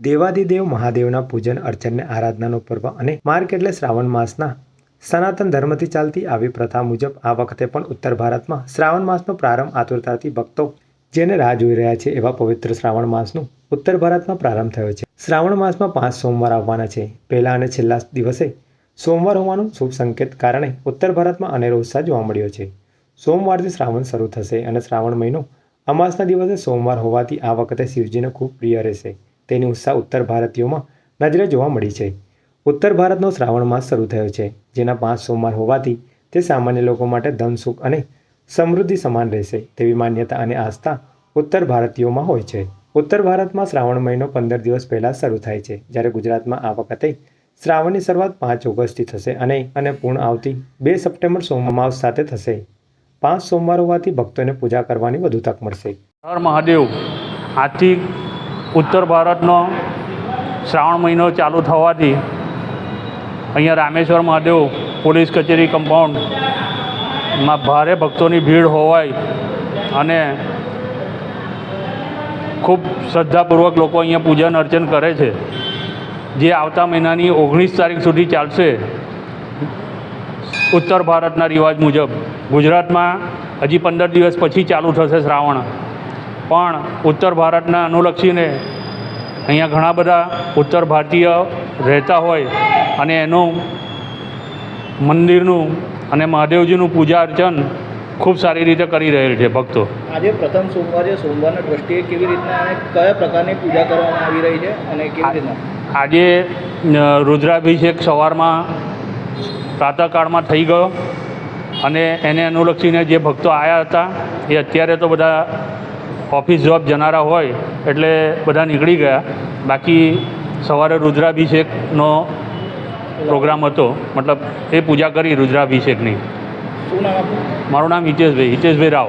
દેવાદિદેવ મહાદેવના પૂજન, અર્ચનને આરાધનાનો પર્વ અને માર્ગ એટલે શ્રાવણ માસના સનાતન ધર્મથી ચાલતી આવી પ્રથા મુજબ આ વખતે પણ ઉત્તર ભારતમાં શ્રાવણ માસનો પ્રારંભ આતુરતાથી ભક્તો જેને રાહ જોઈ રહ્યા છે એવા પવિત્ર શ્રાવણ માસનું ઉત્તર ભારતમાં પ્રારંભ થયો છે. શ્રાવણ માસમાં પાંચ સોમવાર આવવાના છે. પહેલા અને છેલ્લા દિવસે સોમવાર હોવાનું શુભ સંકેત કારણે ઉત્તર ભારતમાં અનેરો ઉત્સાહ જોવા મળ્યો છે. સોમવારથી શ્રાવણ શરૂ થશે અને શ્રાવણ મહિનો અમાસના દિવસે સોમવાર હોવાથી આ વખતે શિવજીને ખૂબ પ્રિય રહેશે. તેની ઉત્સાહ ઉત્તર ભારતીયોમાં નજરે જોવા મળી છે. ઉત્તર ભારતનો શ્રાવણ માસ શરૂ થયો છે, જેના પાંચ સોમવાર હોવાથી તે સામાન્ય લોકો માટે ધન સુખ અને સમૃદ્ધિ સમાન રહેશે તેવી માન્યતા અને આસ્થા ઉત્તર ભારતીયોમાં હોય છે. ઉત્તર ભારતમાં શ્રાવણ મહિનો પંદર દિવસ પહેલાં શરૂ થાય છે, જ્યારે ગુજરાતમાં આ વખતે શ્રાવણની શરૂઆત પાંચ ઓગસ્ટથી થશે અને અને પૂર્ણ આવતી બે સપ્ટેમ્બર સોમવાસ સાથે થશે. પાંચ સોમવાર હોવાથી ભક્તોને પૂજા કરવાની વધુ તક મળશે. મહાદેવ આજથી ઉત્તર ભારતનો શ્રાવણ મહિનો ચાલુ થવાથી અહીંયા રામેશ્વર મહાદેવ પોલીસ કચેરી કમ્પાઉન્ડમાં ભારે ભક્તોની ભીડ હોવાય અને ખૂબ શ્રદ્ધાપૂર્વક લોકો અહીંયા પૂજન અર્ચન કરે છે. જે આવતા મહિનાની ઓગણીસ તારીખ સુધી ચાલશે ઉત્તર ભારતના રિવાજ મુજબ. ગુજરાતમાં હજી પંદર દિવસ પછી ચાલુ થશે શ્રાવણ. પણ ઉત્તર ભારતના અનુલક્ષીને અહીંયા ઘણા બધા ઉત્તર ભારતીય રહેતા હોય અને એનું મંદિરનું અને મહાદેવજીનું પૂજા અર્ચન ખૂબ સારી રીતે કરી રહેલ છે ભક્તો. આજે પ્રથમ સોમવાર સોમવારના દ્રષ્ટિએ કેવી રીતના અને કયા પ્રકારની પૂજા કરવામાં આવી રહી છે અને કેવી રીતના? આજે રુદ્રાભિષેક સવારમાં પ્રાતઃકાળમાં થઈ ગયો અને એને અનુલક્ષીને જે ભક્તો આવ્યા હતા એ અત્યારે તો બધા ઓફિસ જોબ જનારા હોય એટલે બધા નીકળી ગયા. બાકી સવારે રુદ્રાભિષેકનો પ્રોગ્રામ હતો. મતલબ એ પૂજા કરી રુદ્રાભિષેકની. મારું નામ હિતેશભાઈ હિતેશભાઈ રાવ.